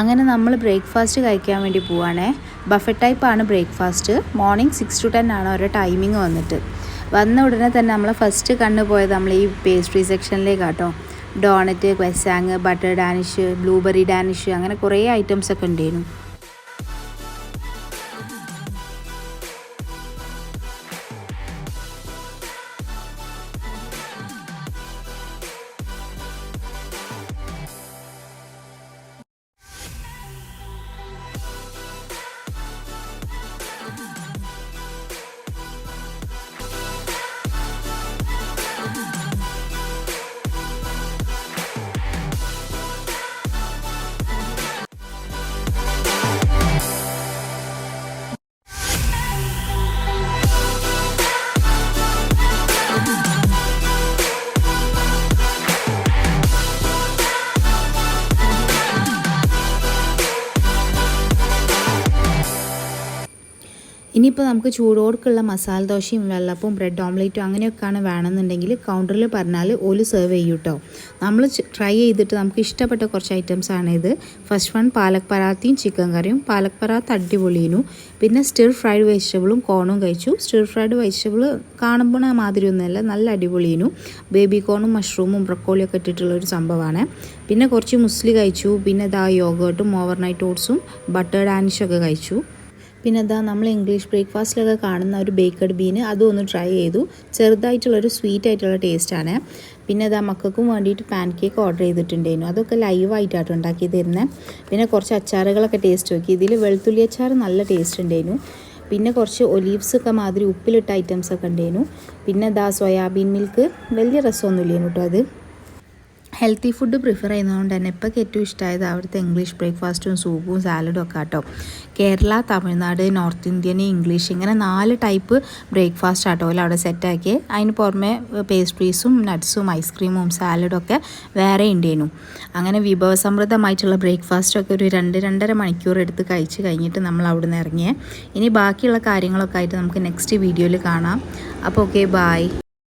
അങ്ങനെ നമ്മൾ ബ്രേക്ക്ഫാസ്റ്റ് കഴിക്കാൻ വേണ്ടി പോവാണേ. ബഫറ്റ് ടൈപ്പാണ് breakfast morning six to ten ആണ് ഓരോ ടൈമിംഗ് വന്നിട്ട്. വന്ന ഉടനെ തന്നെ നമ്മൾ ഫസ്റ്റ് കണ്ണു പോയത് നമ്മൾ ഈ പേസ്ട്രി സെക്ഷനിലേക്ക് കേട്ടോ donut croissant butter danish blueberry danish അങ്ങനെ കുറേ ഐറ്റംസ് ഒക്കെ ഉണ്ടായിരുന്നു. ഇനിയിപ്പോൾ നമുക്ക് ചൂടോടുക്കുള്ള മസാല ദോശയും വെള്ളപ്പവും ബ്രെഡ് ഓംലേറ്റും അങ്ങനെയൊക്കെയാണ് വേണമെന്നുണ്ടെങ്കിൽ കൗണ്ടറിൽ പറഞ്ഞാൽ ഓൽ സെർവ് ചെയ്യും കേട്ടോ നമ്മൾ ട്രൈ ചെയ്തിട്ട് നമുക്ക് ഇഷ്ടപ്പെട്ട കുറച്ച് ഐറ്റംസ് ആണ് ഇത്. ഫസ്റ്റ് വൺ പാലക് പറാത്തിയും ചിക്കൻ കറിയും. പാലക് പരാത്ത അടിപൊളിയിനു. പിന്നെ സ്റ്റിർ ഫ്രൈഡ് വെജിറ്റബിളും കോണും കഴിച്ചു. സ്റ്റിർ ഫ്രൈഡ് വെജിറ്റബിൾ കാണുമ്പോൾ മാതിരിയൊന്നുമല്ല നല്ല അടിപൊളിയിനു. ബേബി കോണും മഷ്റൂമും ബ്രക്കോളിയും ഒക്കെ ഇട്ടിട്ടുള്ള ഒരു സംഭവമാണ് പിന്നെ കുറച്ച് മുസ്ലി കഴിച്ചു. പിന്നെ ഇതാ യോഗേർട്ടും ഓവർനൈറ്റ് ഓട്സും ബട്ടർ ഡാനിഷൊക്കെ കഴിച്ചു. പിന്നെ അതാ നമ്മൾ ഇംഗ്ലീഷ് ബ്രേക്ക്ഫാസ്റ്റിലൊക്കെ കാണുന്ന ഒരു ബേക്കഡ് ബീന് അതും ഒന്ന് ട്രൈ ചെയ്തു. ചെറുതായിട്ടുള്ളൊരു സ്വീറ്റ് ആയിട്ടുള്ള ടേസ്റ്റാണ് പിന്നെ അതാ മക്കൾക്കും വേണ്ടിയിട്ട് പാൻ കേക്ക് ഓർഡർ ചെയ്തിട്ടുണ്ടായിരുന്നു. അതൊക്കെ ലൈവായിട്ടാണ് ഉണ്ടാക്കി തരുന്നത് പിന്നെ കുറച്ച് അച്ചാറുകളൊക്കെ ടേസ്റ്റ് നോക്കി. ഇതിൽ വെളുത്തുള്ളി അച്ചാർ നല്ല ടേസ്റ്റ് ഉണ്ടായിരുന്നു. പിന്നെ കുറച്ച് ഒലീവ്സ് ഒക്കെ മാതിരി ഉപ്പിലിട്ട ഐറ്റംസ് ഒക്കെ ഉണ്ടായിരുന്നു. പിന്നെ ദാ സോയാബീൻ മിൽക്ക് വലിയ രസമൊന്നുമില്ലേനു കേട്ടോ അത്. ഹെൽത്തി ഫുഡ് പ്രിഫർ ചെയ്യുന്നതുകൊണ്ട് തന്നെ ഇപ്പോൾ ഏറ്റവും ഇഷ്ടമായത് അവിടുത്തെ ഇംഗ്ലീഷ് ബ്രേക്ക്ഫാസ്റ്റും സൂപ്പും സാലഡും ഒക്കെ കേട്ടോ Kerala Tamilnadu north Indian English ഇങ്ങനെ നാല് ടൈപ്പ് ബ്രേക്ക്ഫാസ്റ്റ് ആട്ടോ അവിടെ സെറ്റാക്കി അതിന് പുറമെ പേസ്ട്രീസും നട്ട്സും ഐസ്ക്രീമും സാലഡും ഒക്കെ വേറെ ഉണ്ടായിരുന്നു അങ്ങനെ വിഭവസമൃദ്ധമായിട്ടുള്ള ബ്രേക്ക്ഫാസ്റ്റൊക്കെ ഒരു രണ്ട് രണ്ടര മണിക്കൂർ എടുത്ത് കഴിച്ച് കഴിഞ്ഞിട്ട് നമ്മൾ അവിടെ നിന്ന് ഇറങ്ങിയേ. ഇനി ബാക്കിയുള്ള കാര്യങ്ങളൊക്കെ ആയിട്ട് നമുക്ക് നെക്സ്റ്റ് വീഡിയോയിൽ കാണാം. അപ്പോൾ ഓക്കെ ബായ്